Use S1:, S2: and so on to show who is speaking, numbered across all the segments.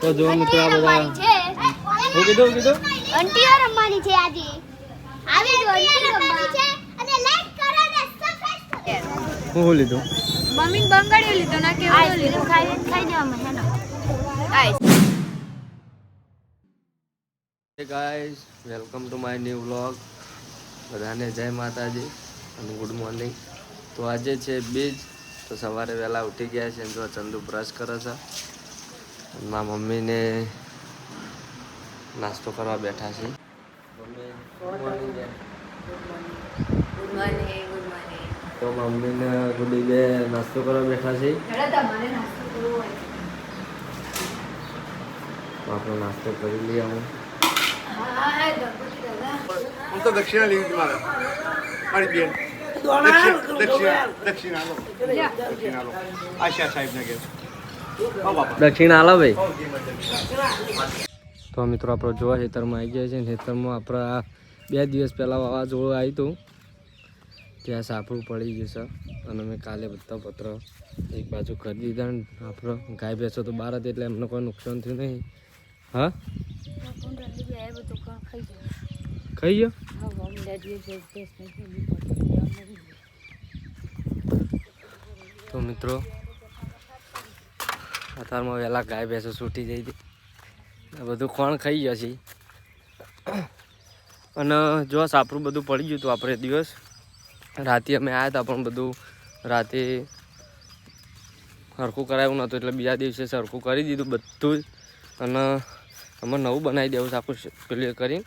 S1: તો જો મિત્રો આ બધા હું કીધું કીધું?
S2: ઘંટીઓ રમવાની છે આજે. આવી જો ઘંટી રમવાની છે અને લાઈક કરો અને સબસ્ક્રાઇબ કરો.
S1: હું શું લીધું?
S3: મમ્મી બંગાળી લીધો ના કેવું
S2: લીધો. ખાઈ ખાઈ દેવામાં હેનો guys
S1: hey guys welcome to my new vlog બધાને જય માતાજી અને ગુડ મોર્નિંગ તો આજે છે બીજ. તો સવારે વહેલા ઉઠી ગયા છે જો ચંદુ બ્રશ કરે છે. મારા મમ્મીને નાસ્તો કરવા બેઠા છે. તો મમ્મીને ગુડી બે નાસ્તો કરવા બેઠા છે.
S3: આપણો નાસ્તો કરવો હોય
S1: તો આપણે નાસ્તો કરી લઈએ હું
S3: હા
S4: તો દક્ષિણા લેવી હતી મારે. મારી બેન. દક્ષિણ દક્ષિણા દક્ષિણ આશા સાહેબને ઘેર
S1: દક્ષિણ આલા ભાઈ. તો મિત્રો આપણો જોવા ખેતરમાં આવી ગયા છે ખેતરમાં આ બે દિવસ પહેલાં વાવાઝોડું આવ્યું હતું. ત્યાં સાપડું પડી ગયું છે અને મેં કાલે બધા પત્ર એક બાજુ કરી દીધા ને આપણો ગાય ભેંસો તો બહાર હતી એટલે એમને કોઈ નુકસાન થયું નહીં. હા? ખાઈ ગયો? તો મિત્રો અત્યારમાં વહેલા ગાય ભેંસો છૂટી જઈ હતી. બધું ખોણ ખાઈ ગયા છે અને જો સાપરું બધું પડી ગયું હતું આપણે દિવસ. રાતે અમે આવ્યા હતા પણ બધું રાતે સરખું કરાયું નહોતું એટલે બીજા દિવસે સરખું કરી દીધું બધું અને અમે નવું બનાવી દેવું છે આખું પેલું કરી.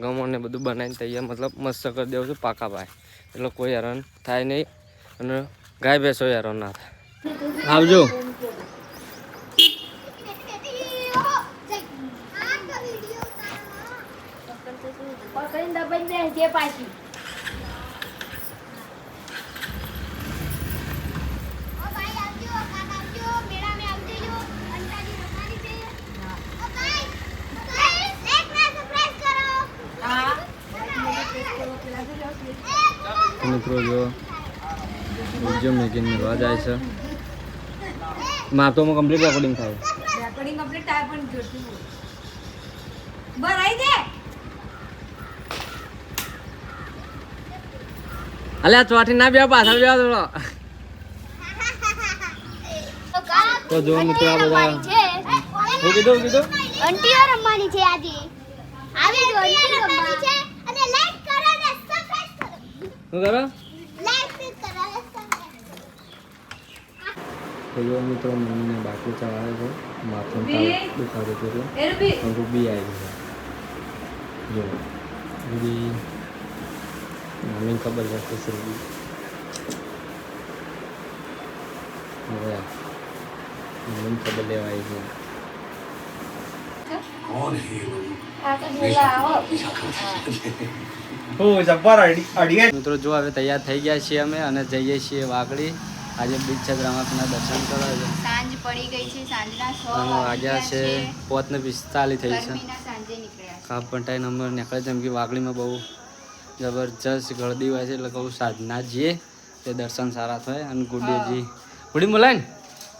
S1: ગમણને બધું બનાવીને તૈયાર, મતલબ મસ્ત કરી દેવું છે પાકા ભાઈ. એટલે કોઈ હેરાન થાય નહીં. અને ગાય ભેંસો હેરાન ના થાય. આવજો
S2: પકડીને દબાઈ દે જે પાછી ઓ ભાઈ આવજો કાકા આવજો મેળામાં આવજો અંતાજી રમવાની છે ઓ ભાઈ ભાઈ લાઈક ના સબસ્ક્રાઇબ કરો
S3: હા.
S1: પાછી મિત્રો જો બીજો મેકિંગ મેળવા જાય છે. મારતોમાં કમ્પ્લીટ રેકોર્ડિંગ થાય.
S3: રેકોર્ડિંગ કમ્પ્લીટ થાય પણ જોતું બરાઈ દે
S1: અલે આ ચોથી ના બે પાછળ બે થોડો.
S2: તો
S1: તો જો મિત્રો આ બધા હું કીધું કીધું?
S2: અંટીઓ રમવાની છે આજે. આવી જો અંટીઓ રમવાની છે અને લાઈક કરો અને સબસ્ક્રાઇબ કરો.
S1: શું કરો?
S2: લાઈક કરો અને સબસ્ક્રાઇબ
S1: તો જો મિત્રો મમ્મીને બાકી ચવાવે છે. માથું દુખાતું હતું
S3: રૂબી.
S1: રૂબી આવી છે જો રૂબી. મમ્મીને ખબર છે ખુશ છે મમ્મીને ખબર લેવા આવી છે મિત્રો જો હવે તૈયાર થઈ ગયા છીએ અમે અને જઈએ છીએ વાગડી આજે બીજ છે રામાપીના દર્શન કરવા છે.
S3: સાંજ પડી ગઈ છે સાંજના ને
S1: અને વાગ્યા છે. પોતને પિસ્તાલીસ થઈ છે.
S3: સાંજે નીકળ્યા
S1: નંબર નીકળે જેમ કે વાગડીમાં બહુ જબરજસ્ત ગળદી હોય છે એટલે કહું સાધના જઈએ તે દર્શન સારા થાય અને ગુડીજી ગુડી બોલાય ને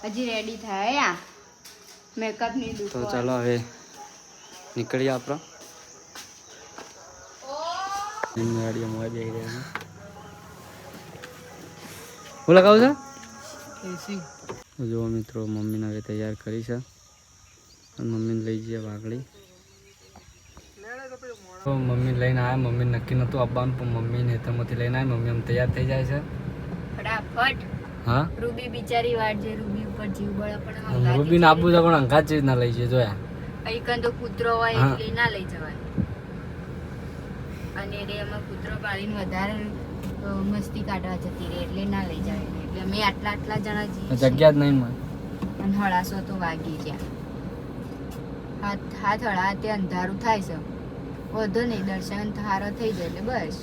S3: હજી રેડી થાય મેકઅપની
S1: તો ચાલો હવે નીકળીએ આપણો. ગાડીઓ મોય રહ્યા છે. હું લગાવું છે તો જુઓ મિત્રો મમ્મીને હવે તૈયાર કરી છે. અને મમ્મીને લઈ જઈએ વાગડી મમ્મી લઈને આવ્યા મમ્મી નક્કી નહોતું આવવાનું પણ મમ્મી નેતરમાંથી લઈને આવી મમ્મી આમ તૈયાર થઈ જાય છે.
S3: ફટાફટ.
S1: હા?
S3: રૂબી બિચારી વાટ જે રૂબી ઉપર જીવ બળે પણ
S1: રૂબીને આપવું છે પણ અંગાત જ ના લઈ જઈએ જોયા
S3: અહીં તો કૂતરો હોય એટલે ના લઈ જવાય. અને એટલે એમાં કૂતરો પાડીને વધારે મસ્તી કાઢવા જતી રે એટલે ના લઈ જાય. એટલે અમે આટલા આટલા જણા જઈએ
S1: જગ્યા જ નહીં મળે.
S3: અને હળાસો તો વાગી ગયા. હાથ હાથ હળાતે અંધારું થાય છે. વધુ નહીં દર્શન હારો થઈ જાય એટલે બસ.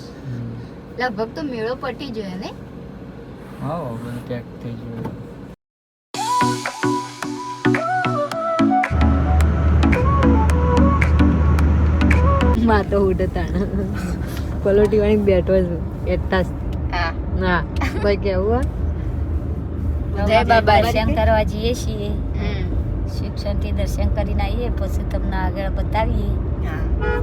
S3: લગભગ તો મેળો પટી ગયો ને?
S1: હા બધું પેક થઈ ગયું.
S5: માં તો ઉડે તાણ. પલોટી વાળી બેઠો છું એટલા
S3: હા.
S5: કોઈ કેવું
S3: જય બાબા દર્શન કરવા જઈએ છીએ.
S6: શાંતિ દર્શન કરીને આવીએ પછી તમને આગળ બતાવીએ
S3: હા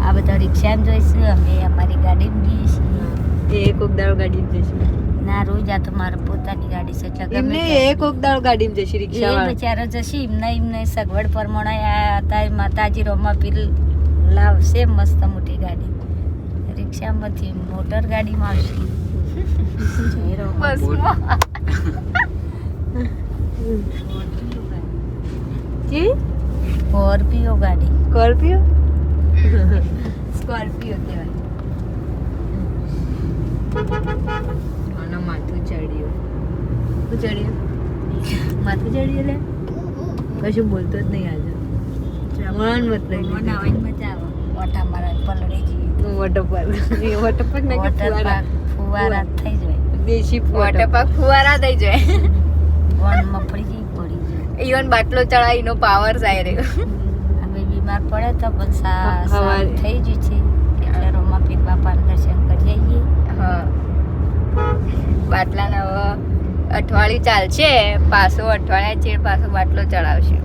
S6: આ બધા રિક્ષામાં જોઈશું અમે અમારી ગાડીમાં જઈએ છીએ.
S5: એ કોક દાડો ગાડીમાં જઈશું
S6: ના રોજ આ તો મારે પોતાની ગાડી છે એટલે
S5: એમને એ કોક દાડો ગાડીમાં જશે રિક્ષા વાળા
S6: બિચારો જશે એમને એમને સગવડ પ્રમાણે આ હતા માતાજી રોમા પીર લાવશે મસ્ત મોટી ગાડી. રિક્ષામાંથી મોટર ગાડીમાં આવશે. સ્કોર્પિયો ગાડી.
S5: સ્કોર્પિયો?
S3: સ્કોર્પિયો કહેવાય આનું માથું ચડ્યું.
S5: શું ચડ્યું? માથું ચડ્યું લે? કશું બોલતો જ નહીં આજે મન મત લઈ
S6: મને આવવાની મજા આવે. ઓટા મારા પલડી જઈએ.
S5: વોટર પાર્ક એ વોટર પાર્ક ના કે ફુવારા?
S6: ફુવારા થઈ જાય.
S5: દેશી
S3: વોટર
S5: વોટર
S3: પાર્ક ફુવારા થઈ જાય.
S6: વણ મફળી જઈ પડી જાય
S3: ઈવન બાટલો ચડાવીનો પાવર જાય રહ્યો.
S6: હવે બીમાર પડે તો પણ સા. થઈ જ છે. બાપાના દર્શન કરી આવીએ.
S3: હા. બાટલાના હવે અઠવાડિયું ચાલશે. પાછો અઠવાડિયા ચેડ પાછો બાટલો ચડાવશે.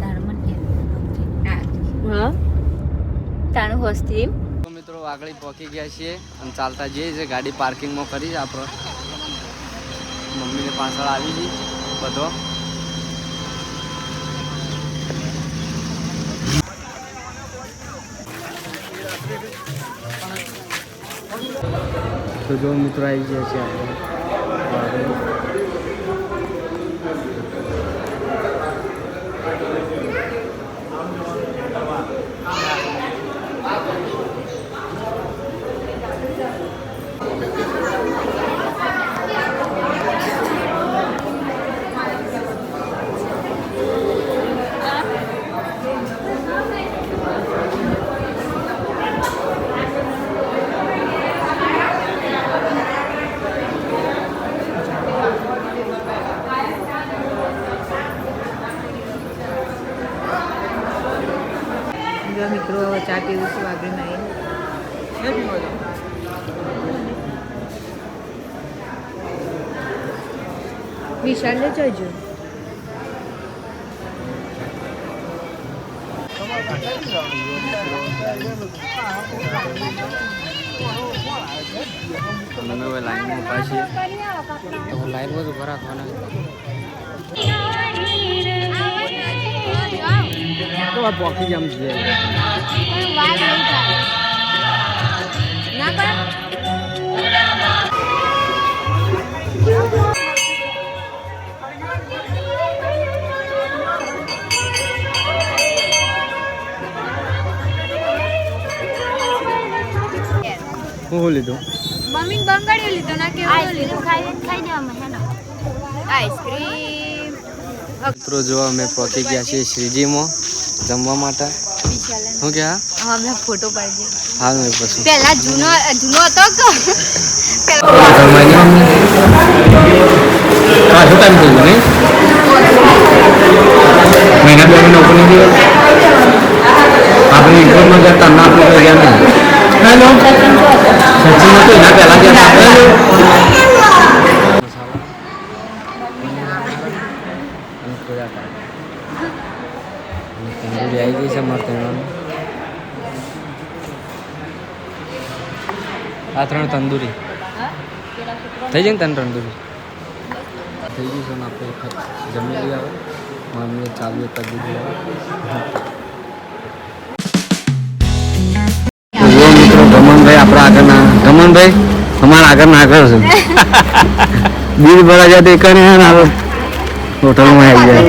S6: તારું કે
S5: હા.
S3: તાણું હોસ્તી
S1: તો મિત્રો આગળ પહોંચી ગયા છીએ અને ચાલતા જઈએ છીએ. ગાડી પાર્કિંગમાં કરી આપણો આપણે. મમ્મીને પાછળ આવી ગઈ બધો. તો જો મિત્રો આવી ગયા છે આપણે
S5: જો મિત્રો હવે ચા પીવું છું આગળ ના વિશાલ ને જજો.
S1: તમે લાઈનમાં ઊભા છીએ. તો લાઈનમાં જ ઊભા રાખવાના. તો આ પોકી જમ છે હું લીધું
S3: મમ્મી બંગાળી લીધો ના
S6: આઈસ્ક્રીમ ખાઈ ખાઈ દેવામાં હેનો
S3: આઈસ્ક્રીમ
S1: મિત્રો જો અમે પહોંચી ગયા છીએ શ્રીજીમાં જમવા માટે. શું કે હા?
S3: ફોટો પાડજે
S1: હા મેં પછી.
S3: પેલા જૂનો જૂનો હતો કે?
S1: પાછું ટાઈમ થઈ ગયો મહિના બે મહિના ઉપર નહીં આપણે ઇન્ટરવ્યુમાં ગયા તા ના આપણે ગયા નહીં. હેલો સચિન હતો એના પહેલા ગયા તા આપણે તંદુરી આવી ગઈ છે અમારે ત્રણ આ ત્રણ તંદૂરી થઈ જાય ને ત્રણ તંદૂરી થઈ ગયું છે ને આપણે વખત જમી લઈએ હવે મમ્મીએ ચાલુ એક જ દીધું મિત્રો ગમનભાઈ આપણા આગળના ગમનભાઈ અમારા આગળના આગળ છે બિલ ભરા જાય તો એક ને આવે હોટલમાં આવી જાય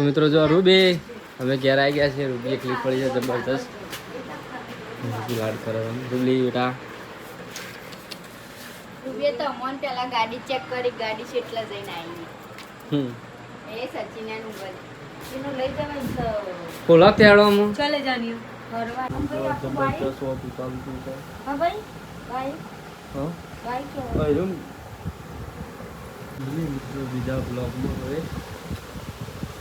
S1: તો મિત્રો જો રૂબી અમે ઘેર આવી ગયા છે રૂબી એકલી પડી છે જબરદસ્ત રૂબી લાડ કરે છે. બેટા.
S3: રૂપિયા તો અમોન પેલા ગાડી ચેક કરી ગાડી છે એટલા જઈને આવી
S1: હમ.
S3: એ સચિને નું બન
S6: એનું લઈ જવાય તો
S1: ખોલા ત્યાડવામાં
S5: ચાલે જાણીએ
S6: ફરવા
S1: જબરદસ્ત હોતું ચાલતું છે.
S6: હા ભાઈ બાઈક
S1: હા?
S6: બાઈક
S1: ભાઈ રૂમ મિત્રો બીજા બ્લોગમાં હવે.